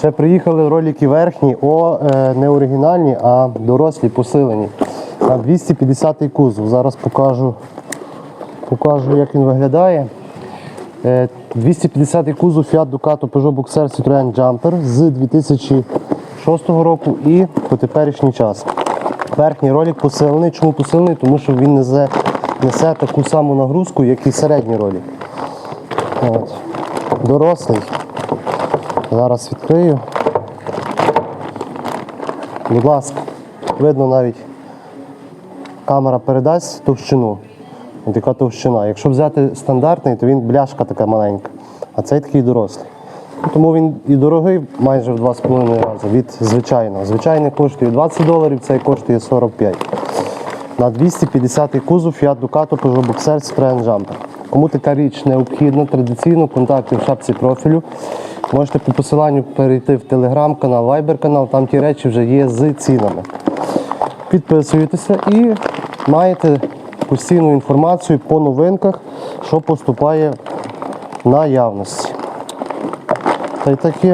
Ще приїхали ролики верхні, о, е, не оригінальні, а дорослі, посилені. На 250 кузов. Зараз покажу, покажу як він виглядає. Е, 250 кузов Fiat Ducato Peugeot Boxer Citroën Jumper з 2006 року і по теперішній час. Верхній ролик посилений. Чому посилений? Тому що він несе, несе таку саму нагрузку, як і середній ролик. От. Дорослий. Зараз відкрию. Будь ласка, видно навіть камера передасть товщину. От яка товщина. Якщо взяти стандартний, то він бляшка така маленька, а цей такий дорослий. Ну, Тому він і дорогий майже в 2,5 рази від звичайного. Звичайний коштує 20 доларів, цей коштує 45. На 250 кузов Fiat Ducato Peugeot Boxer Citroën Jumper. Кому така річ необхідна, традиційно контакти в шапці профілю. Можете по посиланню перейти в телеграм-канал, вайбер-канал, там ті речі вже є з цінами. Підписуєтеся і маєте постійну інформацію по новинках, що поступає наявності. Та й таке.